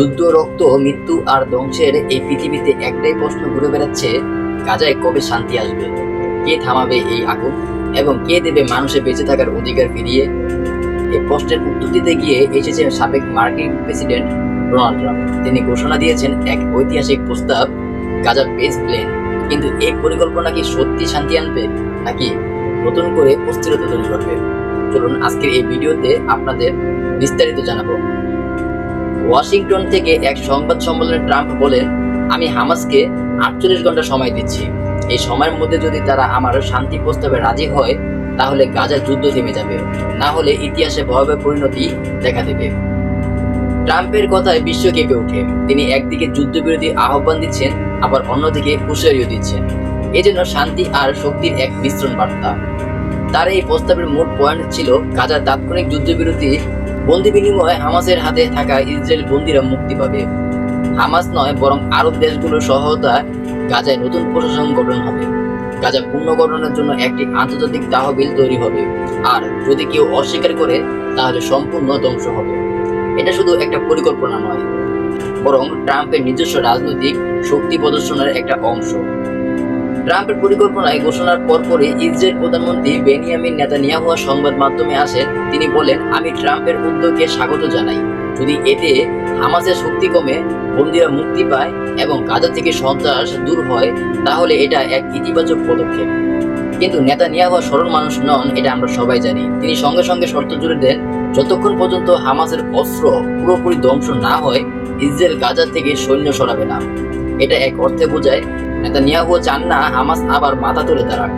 যুদ্ধ, রক্ত, মৃত্যু আর ধ্বংসের এই পৃথিবীতে একটাই প্রশ্ন ঘুরে বেড়াচ্ছে, গাজায় কবে শান্তি আসবে? কে থামাবে এই আগুন এবং কে দেবে মানুষের বেঁচে থাকার অধিকার ফিরিয়ে? এই প্রশ্নের উত্তর দিতে গিয়ে এসেছেন সাবেক মার্কিন প্রেসিডেন্ট ডোনাল্ড ট্রাম্প। তিনি ঘোষণা দিয়েছেন এক ঐতিহাসিক প্রস্তাব, গাজার বেস প্লেন। কিন্তু এই পরিকল্পনা কি সত্যি শান্তি আনবে, নাকি নতুন করে অস্থিরতা তৈরি করবে? চলুন আজকের এই ভিডিওতে আপনাদের বিস্তারিত জানাব। ওয়াশিংটন থেকে এক সংবাদ সম্মেলনে ট্রাম্প বলেন, আমি হামাসকে আটচল্লিশ ঘণ্টা সময় দিচ্ছি। এই সময়ের মধ্যে যদি তারা আমার শান্তি প্রস্তাবে রাজি হয়, তাহলে গাজার যুদ্ধ থেমে যাবে। না হলে ইতিহাসে ভয়াবহ পরিণতি দেখা দেবে। ট্রাম্পের কথায় বিশ্ব কেঁপে ওঠে। তিনি একদিকে যুদ্ধবিরোধী আহ্বান দিচ্ছেন, আবার অন্যদিকে হুঁশিয়ারিও দিচ্ছেন। এজন্য শান্তি আর শক্তির এক মিশ্রণ বার্তা। তার এই প্রস্তাবের মূল পয়েন্ট ছিল গাজার তাৎক্ষণিক যুদ্ধবিরতি বন্দি বিনিময়ে হামাসের হাতে থাকা ইসরায়েল বন্দিরা মুক্তি পাবে। হামাস নয়, বরং আরব দেশগুলোর সহায়তা গাজায় নতুন প্রশাসন গঠন হবে। গাজা পুনর্গঠনের জন্য একটি আন্তর্জাতিক তহবিল তৈরি হবে। আর যদি কেউ অস্বীকার করে, তাহলে সম্পূর্ণ ধ্বংস হবে। এটা শুধু একটা পরিকল্পনা নয়, বরং ট্রাম্পের নিজস্ব রাজনৈতিক শক্তি প্রদর্শনের একটা অংশ। ট্রাম্পের পরিকল্পনায় ঘোষণার পরপরই ইসরায়েল প্রধানমন্ত্রী বেনিয়ামিন নেতানিয়াহু সংবাদ মাধ্যমে আসেন। তিনি বলেন, আমি ট্রাম্পের উদ্যোগকে স্বাগত জানাই। যদি এতে হামাসের শক্তি কমে, বন্দীরা মুক্তি পায় এবং গাজা থেকে সন্ত্রাস দূর হয়, তাহলে এটা এক ইতিবাচক পদক্ষেপ। কিন্তু নেতানিয়াহু সরল মানুষ নন, এটা আমরা সবাই জানি। তিনি সঙ্গে সঙ্গে শর্ত জুড়ে দেন, যতক্ষণ পর্যন্ত হামাসের অস্ত্র পুরোপুরি ধ্বংস না হয়, ইসরায়েল গাজা থেকে সৈন্য সরাবে না। এটা এক অর্থে বোঝায় নেতানিয়াহু চান না হামাস আবার মাথা তুলে দাঁড়াক।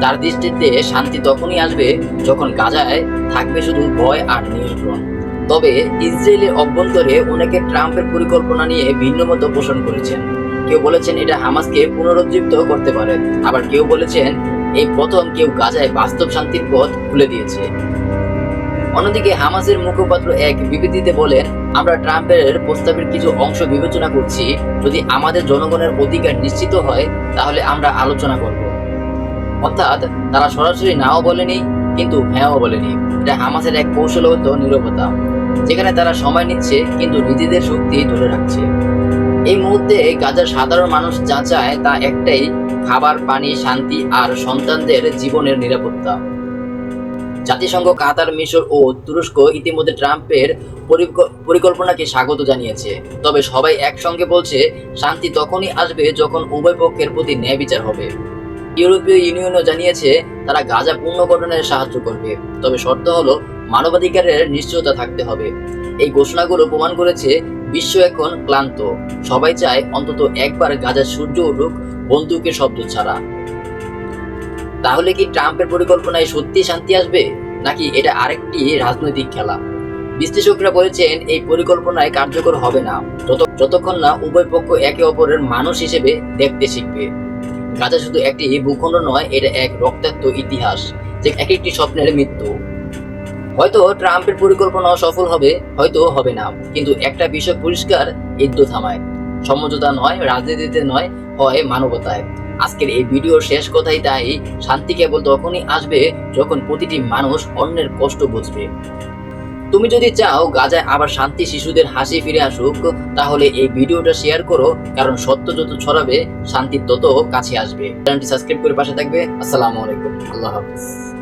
তার- দৃষ্টিতে শান্তি তখনই আসবে যখন গাজায় থাকবে শুধু ভয় আর নিয়ন্ত্রণ। তবে ইসরায়েলের অভ্যন্তরে অনেকে ট্রাম্পের পরিকল্পনা নিয়ে ভিন্ন মত পোষণ করেছেন। কেউ বলেছেন এটা হামাসকে পুনরুজ্জীবিত করতে পারে। আবার কেউ বলেছেন, এই প্রথম কেউ গাজায় বাস্তব শান্তির পথ খুলে দিয়েছে। অন্যদিকে হামাসের মুখপাত্র এক বিবৃতিতে বলেন, আমরা ট্রাম্পের প্রস্তাবের কিছু অংশ বিবেচনা করছি। যদি আমাদের জনগণের অধিকার নিশ্চিত হয়, তাহলে আমরা আলোচনা করব। অর্থাৎ তারা সরাসরি নাও বলেনি, কিন্তু হ্যাঁও বলেনি। এটা হামাসের এক কৌশলগত নিরবতা, যেখানে তারা সময় নিচ্ছে, কিন্তু নিজেদের শক্তি ধরে রাখছে। এই মুহূর্তে গাজার সাধারণ মানুষ যা চায়, তা একটাই, খাবার, পানি, শান্তি আর সন্তানদের জীবনের নিরাপত্তা। জাতিসংঘ, কাতার, মিশর ও তুরস্ক ইতিমধ্যে ট্রাম্পের পরিকল্পনাকে স্বাগত জানিয়েছে। তবে সবাই একসঙ্গে বলছে, শান্তি তখনই আসবে যখন উভয় পক্ষের প্রতি ন্যায় বিচার হবে। ইউরোপীয় ইউনিয়নও জানিয়েছে, তারা গাজা পুনর্গঠনে সাহায্য করবে। তবে শর্ত হলো, মানবাধিকারের নিশ্চয়তা থাকতে হবে। এই ঘোষণাগুলো প্রমাণ করেছে, বিশ্ব এখন ক্লান্ত। সবাই চায় অন্তত একবার গাজার সূর্য উঠুক, বন্দুকের শব্দ ছাড়া। তাহলে কি ট্রাম্পের পরিকল্পনায় সত্যি শান্তি আসবে? নাকি এটা আরেকটি রাজনৈতিক খেলা? বিশ্লেষকরা বলেছেন, এই পরিকল্পনায় কার্যকর হবে না। যতক্ষণ না উভয় পক্ষ একে অপরের মানুষ হিসেবে দেখতে শিখবে। গাজা শুধু একটি ভূখণ্ড নয়, এটা এক রক্তাক্ত ইতিহাস, যে এক একটি স্বপ্নের মৃত্যু। হয়তো ট্রাম্পের পরিকল্পনা সফল হবে, হয়তো হবে না। কিন্তু একটা বিষয় পরিষ্কার যুদ্ধ থামায়। সমঝোতা নয়, রাজনীতিতে নয়, হয় মানবতায়। আজকের এই ভিডিওর শেষ কথাই তাই, শান্তি কেবল তখনই আসবে যখন প্রতিটি মানুষ অন্যের কষ্ট বুঝবে। তুমি যদি চাও গাজায় আবার শান্তি শিশুদের হাসি ফিরে আসুক, তাহলে এই ভিডিওটা শেয়ার করো, কারণ সত্য যত ছড়াবে, শান্তি তত কাছে আসবে। চ্যানেলটি সাবস্ক্রাইব করে পাশে থাকবে। আসসালামু আলাইকুম। আল্লাহ হাফিজ।